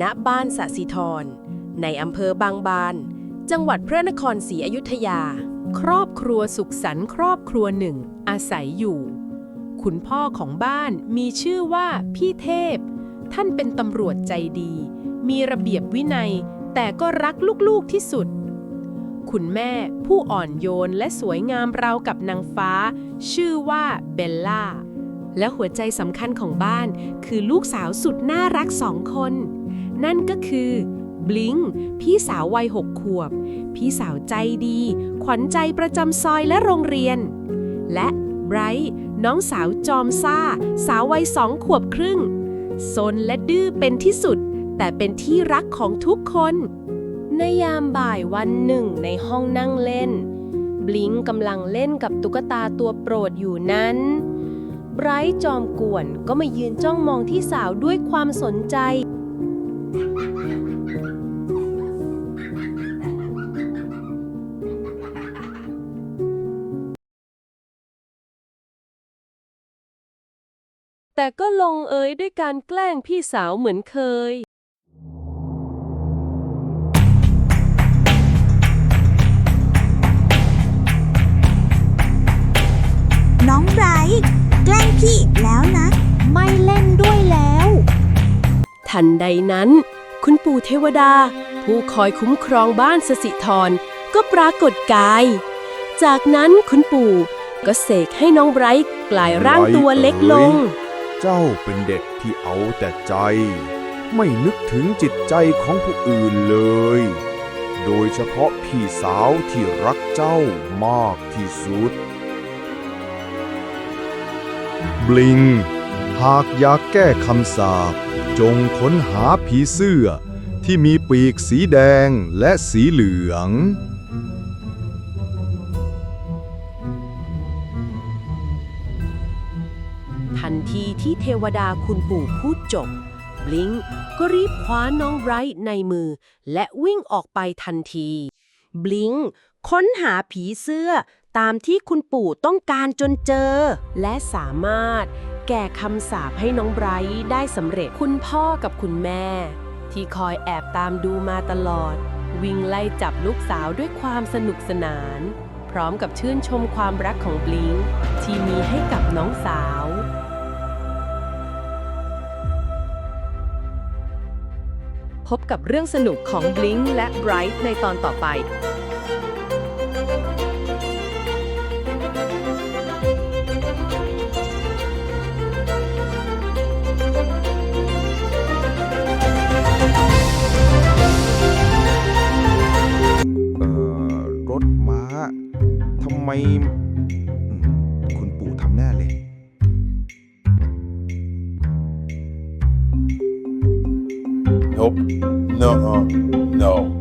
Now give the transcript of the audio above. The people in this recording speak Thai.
ณบ้านสะสีทรในอำเภอบางบาน จังหวัดพระนครศรีอยุธยา ครอบครัวสุขสันต์ครอบครัวหนึ่ง อาศัยอยู่ คุณพ่อของบ้านมีชื่อว่าพี่เทพ ท่านเป็นตำรวจใจดี มีระเบียบวินัย แต่ก็รักลูกๆที่สุด คุณแม่ผู้อ่อนโยนและสวยงามราวกับนางฟ้า ชื่อว่าเบลล่าและหัวใจสำคัญของบ้านคือลูกสาวสุดน่ารักสองคน นั่นก็คือ บลิงพี่สาววัยหกขวบ พี่สาวใจดี ขวัญใจประจำซอยและโรงเรียน และไบรท์น้องสาวจอมซ่า สาววัยสองขวบครึ่งซนและดื้อเป็นที่สุด แต่เป็นที่รักของทุกคน ในยามบ่ายวันหนึ่งในห้องนั่งเล่น บลิงกำลังเล่นกับตุ๊กตาตัวโปรดอยู่นั้นไบรท์จอมกวนก็มายืนจ้องมองที่สาวด้วยความสนใจ แต่ก็ลงเอยด้วยการแกล้งพี่สาวเหมือนเคย น้องไบรท์แกล้งพี่อีกแล้วนะ ทันใดนั้น คุณปู่เทวดา ผู้คอยคุ้มครองบ้านสสิธรก็ปรากฏกาย จากนั้นคุณปู่ก็เสกให้น้องไบรท์กลายร่างตัวเล็กลง เจ้าเป็นเด็กที่เอาแต่ใจ ไม่นึกถึงจิตใจของผู้อื่นเลย โดยเฉพาะพี่สาวที่รักเจ้ามากที่สุด บลิง หากอยากแก้คำสาปจงค้นหาผีเสื้อ ที่มีปีกสีแดงและสีเหลือง ทันทีที่เทวดาคุณปู่พูดจบ บลิงก็รีบคว้าน้องไบรท์ในมือ และวิ่งออกไปทันที บลิงค้นหาผีเสื้อตามที่คุณปู่ต้องการจนเจอ และสามารถ แก้คำสาปให้น้องไบรท์ได้สำเร็จคุณพ่อกับคุณแม่ ที่คอยแอบตามดูมาตลอด วิ่งไล่จับลูกสาวด้วยความสนุกสนาน พร้อมกับชื่นชมความรักของบลิงที่มีให้กับน้องสาวพบกับเรื่องสนุกของ Blink และ Bright ในตอนต่อไป ทำไม คุณปู่ทำแน่เลย Nope. No. Uh, no.